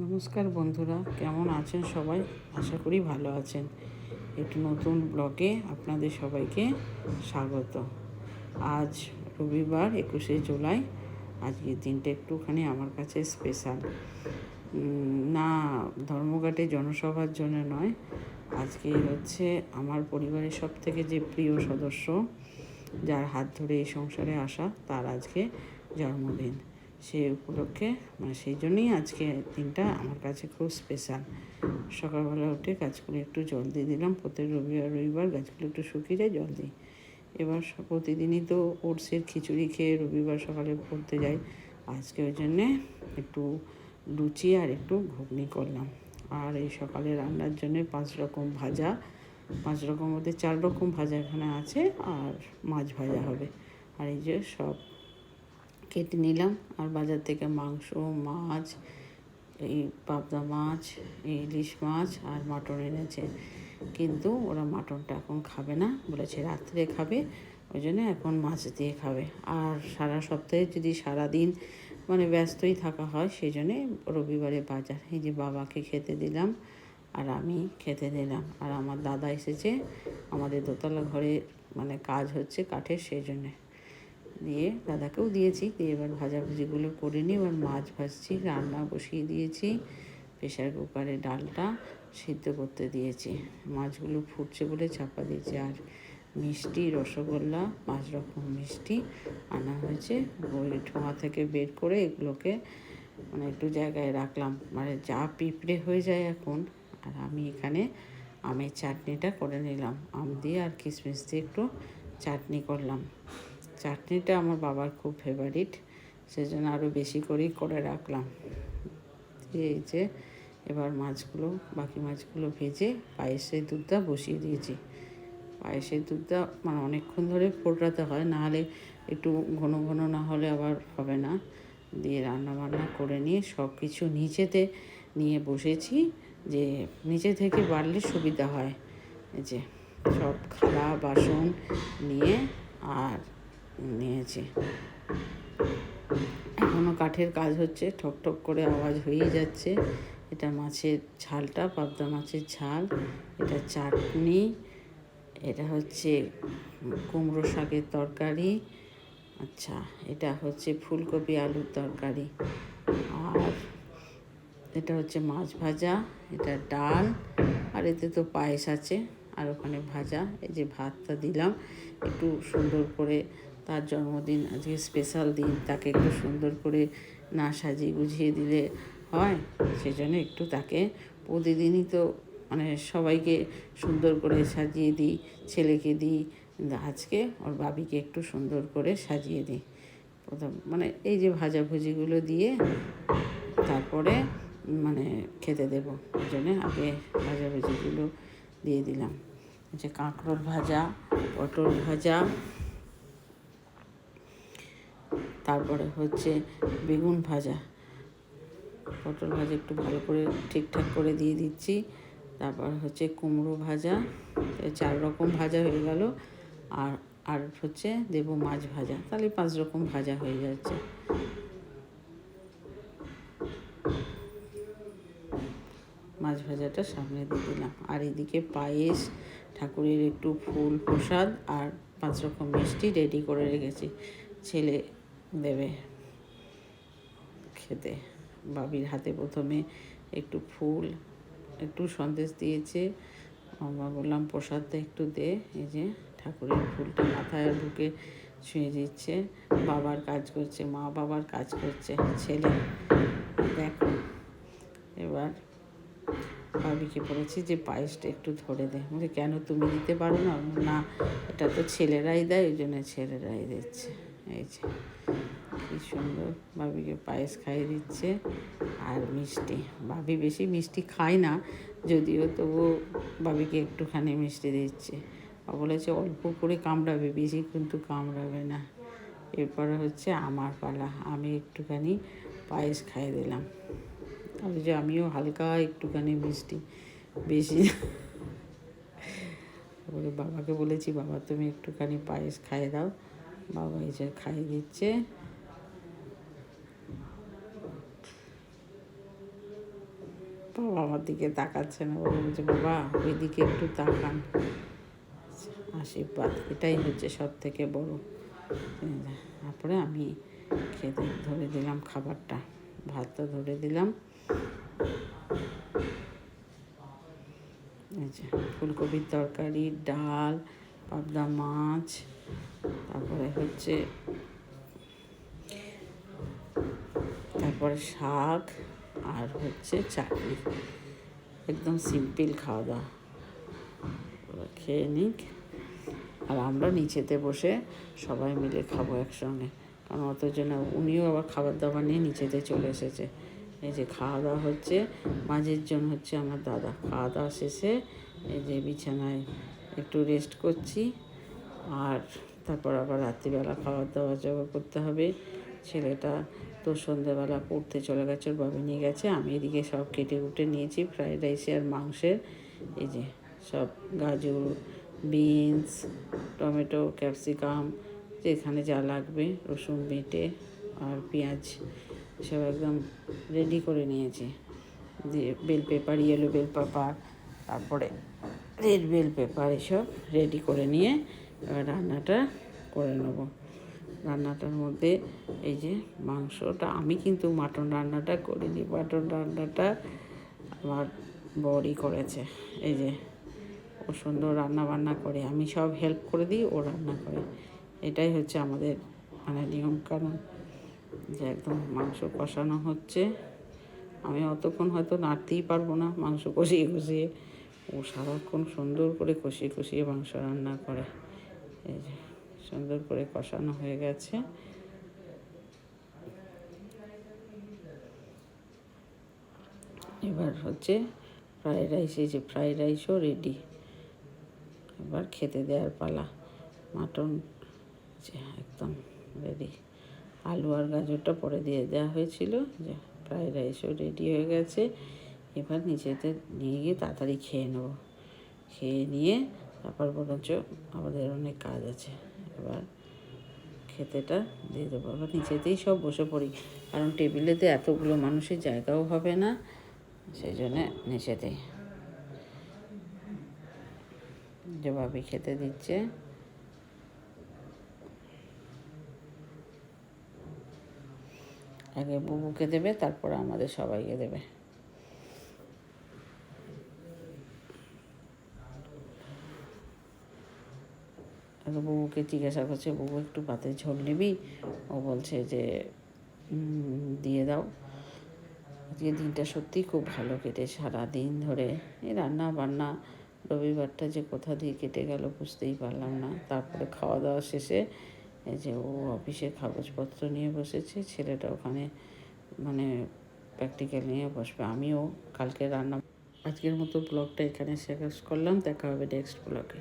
নমস্কার বন্ধুরা, কেমন আছেন সবাই? আশা করি ভালো আছেন। একটু নতুন ব্লগে আপনাদের সবাইকে স্বাগত। আজ রবিবার, একুশে জুলাই। আজকের দিনটা একটুখানি আমার কাছে স্পেশাল না, ধর্মঘাটে জনসভার জন্য নয়। আজকে হচ্ছে আমার পরিবারের সব থেকে যে প্রিয় সদস্য, যার হাত ধরে এই সংসারে আসা, তার আজকে জন্মদিন। সেই উপলক্ষে মানে সেই জন্যই আজকে দিনটা আমার কাছে খুব স্পেশাল সকালবেলা উঠে গাছগুলো একটু জল দিয়ে দিলাম, প্রত্যেক রবিবার রবিবার গাছগুলো একটু শুকিয়ে যায়, জল দিই। এবার প্রতিদিনই তো ওটসের খিচুড়ি খেয়ে রবিবার সকালে পড়তে যাই। আজকে ওই জন্যে একটু লুচি আর একটু ঘুগনি করলাম। আর এই সকালে রান্নার জন্য পাঁচ রকম ভাজা, পাঁচ রকম মধ্যে চার রকম ভাজা এখানে আছে, আর মাছ ভাজা হবে। আর এই যে সব কেটে নিলাম। আর বাজার থেকে মাংস, মাছ, এই পাবদা মাছ, ইলিশ মাছ আর মাটন এনেছে। কিন্তু ওরা মাটনটা এখন খাবে না, বলেছে রাত্রে খাবে, ওই জন্য এখন মাছ দিয়ে খাবে। আর সারা সপ্তাহে যদি সারা দিন মানে ব্যস্তই থাকা হয়, সেই জন্যে রবিবারে বাজার। এই যে বাবাকে খেতে দিলাম আর আমি খেতে দিলাম। আর আমার দাদা এসেছে, আমাদের দোতলা ঘরে মানে কাজ হচ্ছে কাঠের, সেই জন্যে। দিয়ে দাদাকেও দিয়েছি, দিয়ে এবার ভাজাভুজিগুলো করে নিই এবার মাছ ভাজছি, রান্না বসিয়ে দিয়েছি প্রেশার কুকারে ডালটা সিদ্ধ করতে দিয়েছি। মাছগুলো ফুটছে বলে চাপা দিয়েছি। আর মিষ্টি রসগোল্লা, পাঁচ রকম মিষ্টি আনা হয়েছে। ওই ঠোঁয়া থেকে বের করে এগুলোকে মানে একটু জায়গায় রাখলাম। মানে যা পিঁপড়ে হয়ে যায় এখন, আর আমি এখানে আমের চাটনিটা করে নিলাম। আম দিয়ে আর কিশমিশ দিয়ে একটু চাটনি করলাম। চাটনিটা আমার বাবার খুব ফেভারিট সেজন্য আরও বেশি করেই করে রাখলাম। এই যে, এবার মাছগুলো, বাকি মাছগুলো ভেজে পায়েসের দুধটা বসিয়ে দিয়েছি। পায়েসের দুধটা মানে অনেকক্ষণ ধরে ফোটাতে হয় নাহলে একটু ঘন ঘন না হলে আবার হবে না। দিয়ে রান্না বান্না করে নিয়ে সব কিছু নিচেতে নিয়ে বসেছি যে, নিচে থেকে বাড়লে সুবিধা হয়। যে, সব খালা বাসন নিয়ে আর নিয়েছি। এখনও কাঠের কাজ হচ্ছে, ঠক ঠক করে আওয়াজ হয়েই যাচ্ছে। এটা মাছের ঝালটা, পাবদা মাছের ঝাল, এটা চাটনি, এটা হচ্ছে কুমড়ো শাকের তরকারি আচ্ছা এটা হচ্ছে ফুলকপি আলুর তরকারি। আর এটা হচ্ছে মাছ ভাজা, এটা ডাল, আর এতে তো পায়েস আছে, আর ওখানে ভাজা, এই যে ভাতটা দিলাম, একটু সুন্দর করে তার জন্মদিন, আজকে স্পেশাল দিন, তাকে একটু সুন্দর করে না সাজিয়ে গুছিয়ে দিলে হয়, সেজন্য একটু তাকে প্রতিদিনই তো মানে সবাইকে সুন্দর করে সাজিয়ে দিই, ছেলেকে দিই আজকে ওর বাবিকে একটু সুন্দর করে সাজিয়ে দিই। প্রথম মানে এই যে ভাজাভুজিগুলো দিয়ে তারপরে মানে খেতে দেবো, ওই জন্যে আগে ভাজাভুজিগুলো দিয়ে দিলাম। যে কাঁকরোল ভাজা, পটল ভাজা তারপরে হচ্ছে বেগুন ভাজা। পটল ভাজা একটু ভালো করে ঠিকঠাক করে দিয়ে দিচ্ছি। তারপর হচ্ছে কুমড়ো ভাজা। চার রকম ভাজা হয়ে গেল। আর আর হচ্ছে দেবো মাছ ভাজা। তাহলে পাঁচ রকম ভাজা হয়ে যাচ্ছে। মাছ ভাজাটা সামনে দিয়ে দিলাম। আর এদিকে পায়েস, ঠাকুরের একটু ফুল প্রসাদ আর পাঁচ রকম মিষ্টি রেডি করে রেখেছি। ছেলে দেবে। খেতে। বাবির হাতে প্রথমে একটু ফুল, একটু সন্দেশ দিয়েছে। আমরা বললাম, প্রসাদটা একটু দে। এই যে ঠাকুরের ফুলটা মাথায় ঢুকে ছুঁয়ে দিচ্ছে। বাবার কাজ করছে, মা বাবার কাজ করছে, ছেলে। দেখো, এবার ভাবিকে বলেছি যে, পায়েসটা একটু ধরে দে। বলে কেন তুমি দিতে পারো না? না, এটা তো ছেলেরাই দেয়, ওই জন্য ছেলেরাই দিচ্ছে। এই যে, কি সুন্দর ভাবিকে পায়েস খাইয়ে দিচ্ছে আর মিষ্টি। ভাবি বেশি মিষ্টি খায় না, যদিও তবু ভাবিকে একটুখানি মিষ্টি দিচ্ছে। বলেছে, অল্প করে কামড়াবে, বেশি কিন্তু কামড়াবে না। এরপরে হচ্ছে আমার পালা, আমি একটুখানি পায়েস খাইয়ে দিলাম। আর যে আমিও হালকা একটুখানি মিষ্টি, বেশি তারপরে বাবাকে বলেছি, বাবা তুমি একটুখানি পায়েস খাইয়ে দাও। বাবা এসে খাইয়ে দিচ্ছে। বাবা আমার দিকে তাকাচ্ছে না বাবা বলছে বাবা, ওইদিকে একটু তাকান। আশীর্বাদ, এটাই হচ্ছে সব থেকে বড়। তারপরে আমি খেতে ধরে দিলাম খাবারটা, ভাতটা ধরে দিলাম। ফুলকপির তরকারি, ডাল পাবদা মাছ, তারপরে হচ্ছে তারপরে শাক আর হচ্ছে চাটনি। একদম সিম্পল খাওয়া দাওয়া। ওরা খেয়ে নিক। আর আমরা নিচেতে বসে সবাই মিলে খাব একসঙ্গে। কারণ অত জন্য উনিও আবার খাবার দাবার নিয়ে নিচেতে চলে এসেছে। এই যে খাওয়া দাওয়া হচ্ছে, মাঝের জন হচ্ছে আমার দাদা। খাওয়া দাওয়া শেষে এই যে বিছানায় একটু রেস্ট করছি। আর তারপর আবার রাত্রিবেলা খাওয়া দাওয়া জোগাড় করতে হবে। ছেলেটা তো সন্ধ্যেবেলা পড়তে চলে গেছে বাবা নিয়ে গেছে। আমি এদিকে সব কেটে কুটে নিয়েছি ফ্রাইড রাইসে আর মাংসের। এই যে সব গাজর বিনস টমেটো ক্যাপসিকাম যেখানে যা লাগবে, রসুন, বেটে আর পেঁয়াজ, সব একদম রেডি করে নিয়েছি। দিয়ে bell pepper yellow bell pepper তারপরে রেড বেল পেপার এসব রেডি করে নিয়ে এবার রান্নাটা করে নেব। রান্নাটার মধ্যে এই যে মাংসটা, আমি কিন্তু মাটন রান্নাটা করিনি। মাটন রান্নাটা আমার বড়ই করেছে। এই যে ও সুন্দর রান্না বান্না করে, আমি সব হেল্প করে দিই, ও রান্না করে। এটাই হচ্ছে আমাদের মানে নিয়ম কানুন যে একদম মাংস কষানো হচ্ছে। আমি অতক্ষণ হয়তো নাড়তেই পারব না মাংস কষিয়ে কষিয়ে। ও সারাক্ষণ সুন্দর করে কষিয়ে কষিয়ে মাংস রান্না করে। এই যে, সুন্দর করে কষানো হয়ে গেছে। এবার হচ্ছে ফ্রাইড রাইস, এই যে ফ্রাইড রাইসও রেডি এবার খেতে দেওয়ার পালা। মাটন যে একদম রেডি আলু আর গাজরটা পরে দিয়ে দেওয়া হয়েছিল। যে ফ্রাইড রাইসও রেডি হয়ে গেছে। এবার নিচেতে নিয়ে গিয়ে তাড়াতাড়ি খেয়ে নেব। খেয়ে নিয়ে তারপর বরঞ্চ আমাদের অনেক কাজ আছে। এবার খেতেটা দিয়ে দেবো। এবার নিচেতেই সব বসে পড়ি। কারণ টেবিলেতে এতগুলো মানুষের জায়গাও হবে না, সেই জন্যে নিচেতেই যেভাবে খেতে দিচ্ছে। আগে বুবুকে দেবে, তারপর আমাদের সবাইকে দেবে। তো বুবুকে জিজ্ঞাসা করছে, বউ, একটু ভাতের ঝোল নিবি? ও বলছে যে দিয়ে দাও। আজকে দিনটা সত্যিই খুব ভালো কেটে সারা দিন ধরে এই রান্না বান্না রবিবারটা যে কোথা দিয়ে কেটে গেল বুঝতেই পারলাম না। তারপরে খাওয়া দাওয়া শেষে এই যে ও অফিসের কাগজপত্র নিয়ে বসেছে, ছেলেটা ওখানে মানে প্র্যাকটিক্যাল নিয়ে বসবে, আমিও কালকে রান্না আজকের মতো ব্লগটা এখানে শেষ করলাম, দেখা হবে নেক্সট ব্লগে।